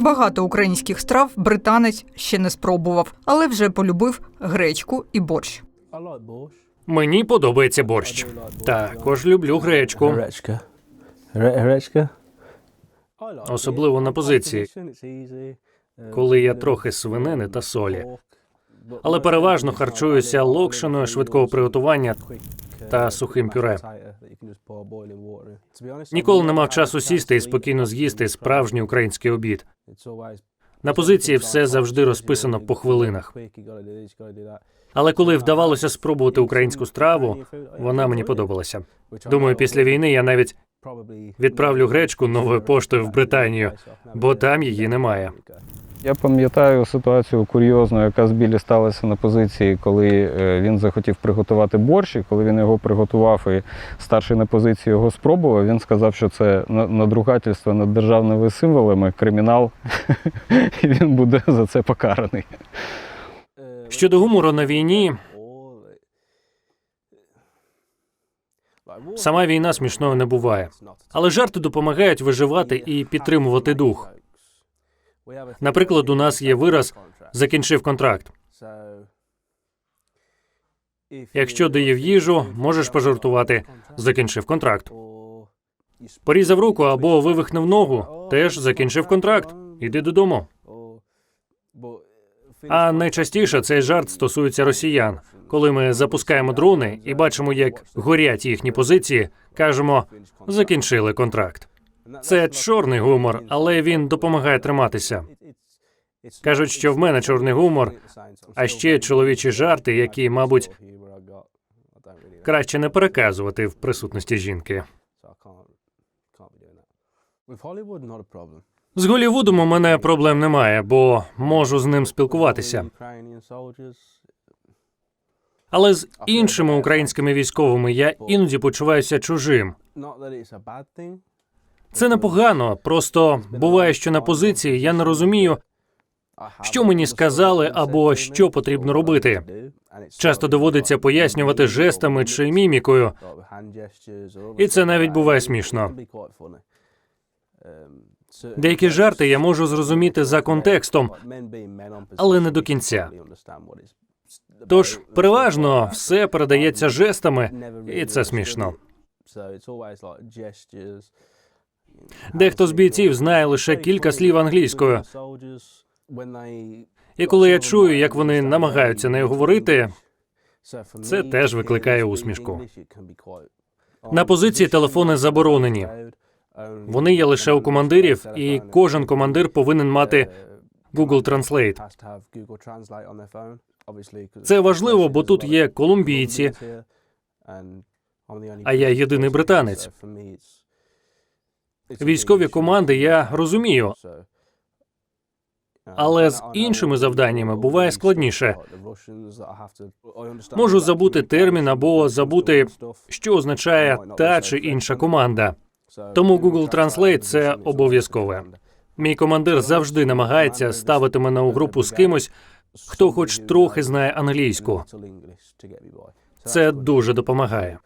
Багато українських страв британець ще не спробував, але вже полюбив гречку і борщ. Мені подобається борщ. Також люблю гречку, Гречка. Гречка. Особливо на позиції, коли little трохи свинини та солі. Але переважно харчуюся локшиною швидкого приготування та сухим mashed пюре. I've Ніколи не мав часу сісти і спокійно з'їсти справжній український обід. На позиції все завжди розписано по хвилинах. Але коли вдавалося спробувати українську страву, вона мені подобалася. Думаю, після війни я навіть відправлю гречку новою поштою в Британію, бо там її немає. Я пам'ятаю ситуацію курйозну, яка з Білі сталася на позиції, коли е, він захотів приготувати борщ, і коли він його приготував і старший на позиції його спробував, він сказав, що це на- надругательство над державними символами, кримінал, і він буде за це покараний. Щодо гумору на війні, сама війна смішною не буває. Але жарти допомагають виживати і підтримувати дух. Наприклад, у нас є вираз закінчив контракт. Якщо доїв їжу, можеш пожартувати. Закінчив контракт. Порізав руку або вивихнув ногу, теж закінчив контракт. Іди додому. А найчастіше цей жарт стосується росіян. Коли ми запускаємо дрони і бачимо, як горять їхні позиції, кажемо закінчили контракт. Це чорний гумор, але він допомагає триматися. Кажуть, що в мене чорний гумор, а ще чоловічі жарти, які, мабуть, краще не переказувати в присутності жінки. З Голівудом у мене проблем немає, бо можу з ним спілкуватися. Але з іншими українськими військовими я іноді почуваюся чужим. Це непогано, просто буває, що на позиції я не розумію, що мені сказали або що потрібно робити. Часто доводиться пояснювати жестами чи мімікою, і це навіть буває смішно. Деякі жарти я можу зрозуміти за контекстом, але не до кінця. Тож переважно все передається жестами, і це смішно. Дехто з бійців знає лише кілька слів англійською, і коли я чую, як вони намагаються нею говорити, це теж викликає усмішку. На позиції телефони заборонені. Вони є лише у командирів, і кожен командир повинен мати Google Translate. Це важливо, бо тут є колумбійці, а я єдиний британець. Військові команди я розумію, але з іншими завданнями буває складніше. Можу забути термін або забути, що означає та чи інша команда. Тому Google Translate – це обов'язкове. Мій командир завжди намагається ставити мене у групу з кимось, хто хоч трохи знає англійську. Це дуже допомагає.